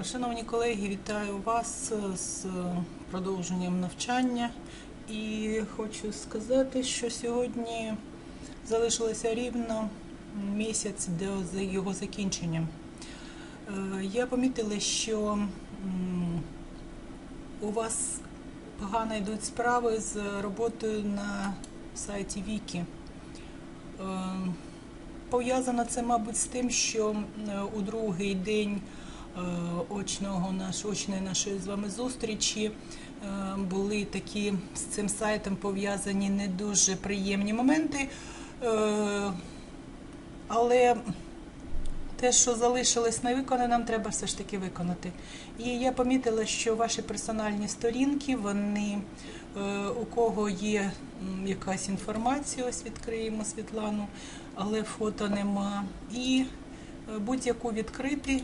Е, Шановні колеги, вітаю вас з продовженням навчання. І хочу сказати, що сьогодні залишилося рівно місяць до його закінчення. Е, Я помітила, що у вас погано йдуть справи з роботою на сайті Вікі. Е, Пов'язано це, мабуть, з тим, що е, у другий день е, очного наш, очної нашої з вами зустрічі е, були такі з цим сайтом пов'язані не дуже приємні моменти. Е, Але те, що залишилось невиконаним, треба все ж таки виконати. І я помітила, що ваші персональні сторінки, вони е, у кого є якась інформація, ось відкриємо Світлану, але фото нема. І е, будь-яку відкрити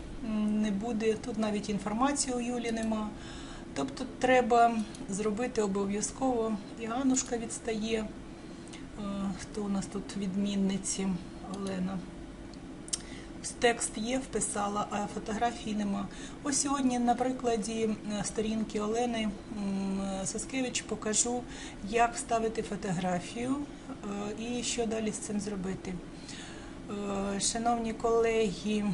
не буде. Тут навіть інформації у Юлі нема. Тобто треба зробити обов'язково. І Анушка відстає. Е, Хто у нас тут відмінниці? Олена. Текст є, вписала, а фотографії нема. Ось сьогодні на прикладі е, сторінки Олени м, Соскевич покажу, як вставити фотографію е, і що далі з цим зробити. Е, Шановні колеги,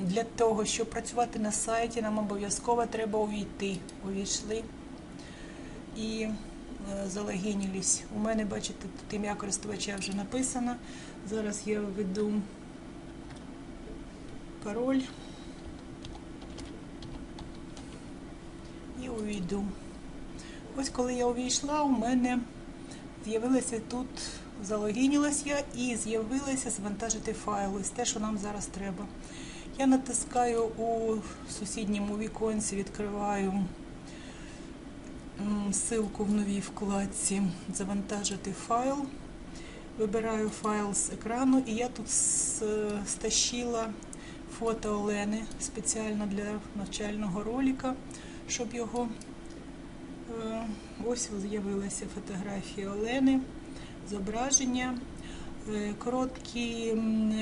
для того, щоб працювати на сайті, нам обов'язково треба увійти. Увійшли і е, залогінілись. У мене, бачите, тут ім'я користувача вже написано. Зараз я введу пароль і увійду. Ось коли я увійшла, у мене з'явилося тут, залогінілась я і з'явилося завантажити файл. Ось те, що нам зараз треба. Я натискаю у сусідньому віконці, відкриваю ссылку в новій вкладці Завантажити файл. Вибираю файл з екрану, і я тут стащила фото Олени спеціально для навчального ролика, щоб його е, ось з'явилася фотографія Олени, зображення. Е, Короткий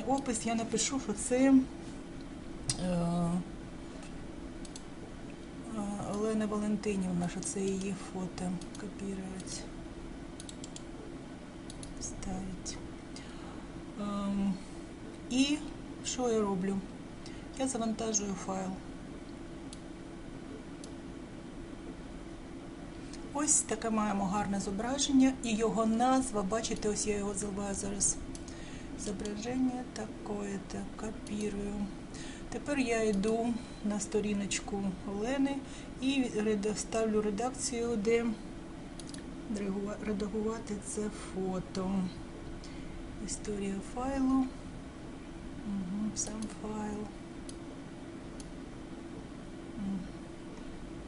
опис я напишу, що це е, е, Олена Валентинівна, що це її фото. Копірувати. Ставить. Ем, і що я роблю? Я завантажую файл. Ось таке маємо гарне зображення і його назва, бачите, ось я його заливаю зараз. Зображення такое-то, копірую. Тепер я йду на сторіночку Олени і ставлю редакцію, де редагувати це фото. Історія файлу. Угу, сам файл.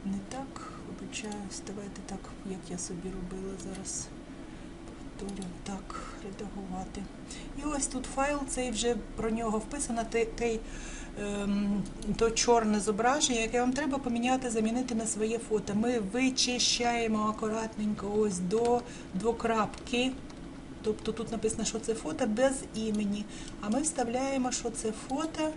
Не так, вибачаюсь, давайте так, як я собі робила зараз. Повторю, так, редагувати. І ось тут файл, цей вже про нього вписано, той, ем, то чорне зображення, яке вам треба поміняти, замінити на своє фото. Ми вичищаємо акуратненько ось до двокрапки. Тобто тут написано, що це фото без імені. А ми вставляємо, що це фото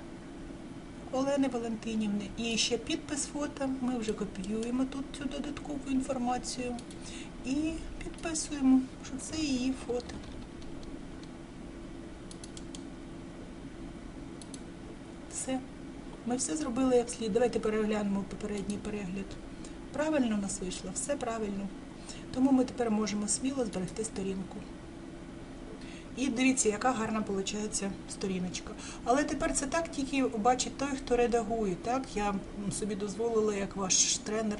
Олени Валентинівни. І ще підпис фото. Ми вже копіюємо тут цю додаткову інформацію і підписуємо, що це її фото. Все. Ми все зробили як слід. Давайте переглянемо попередній перегляд. Правильно у нас вийшло, все правильно. Тому ми тепер можемо сміло зберегти сторінку. І дивіться, яка гарна виходить сторіночка. Але тепер це так тільки бачить той, хто редагує. Так? Я собі дозволила, як ваш тренер,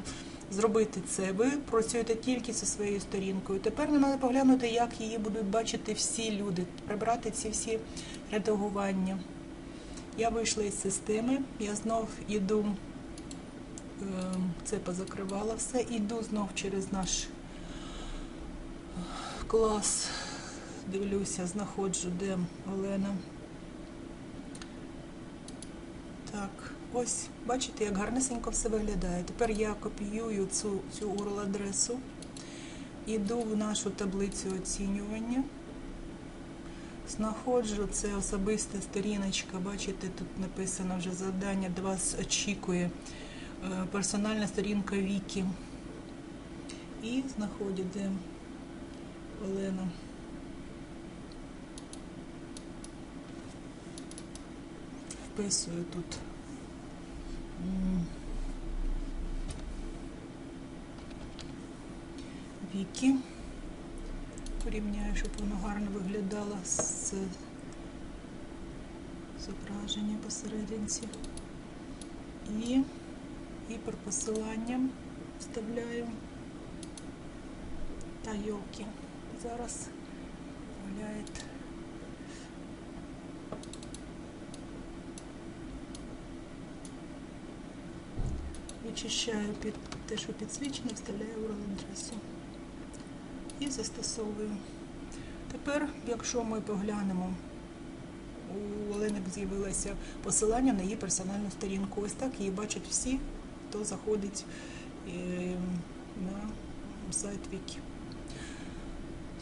зробити це. Ви працюєте тільки зі своєю сторінкою. Тепер нам треба поглянути, як її будуть бачити всі люди, прибрати ці всі редагування. Я вийшла із системи, я знов іду, е, це позакривала все, іду знов через наш клас, дивлюся, знаходжу, де Олена. Так, ось, бачите, як гарнесенько все виглядає. Тепер я копіюю цю, цю URL-адресу, іду в нашу таблицю оцінювання, знаходжу. Це особиста сторіночка. Бачите, тут написано вже завдання до вас очікує. Е, Персональна сторінка Вікі. І знаходять, де Олена. Вписую тут. М. Вікі. Порівняю, щоб воно гарно виглядало з зображення посерединці. І гіперпосиланням вставляю. Та йолки. Зараз гуляє. Вичищаю під те, що підсвічено, вставляю в адресу і застосовую. Тепер, якщо ми поглянемо, у Оленик з'явилося посилання на її персональну сторінку. Ось так її бачать всі, хто заходить е, на сайт Вікі.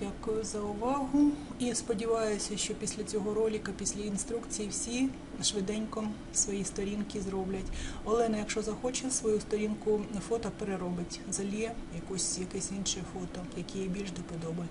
Дякую за увагу і сподіваюся, що після цього ролика, після інструкції, всі швиденько свої сторінки зроблять. Олена, якщо захоче, свою сторінку фото переробить, заліє якусь якесь інше фото, яке їй більш до подоби.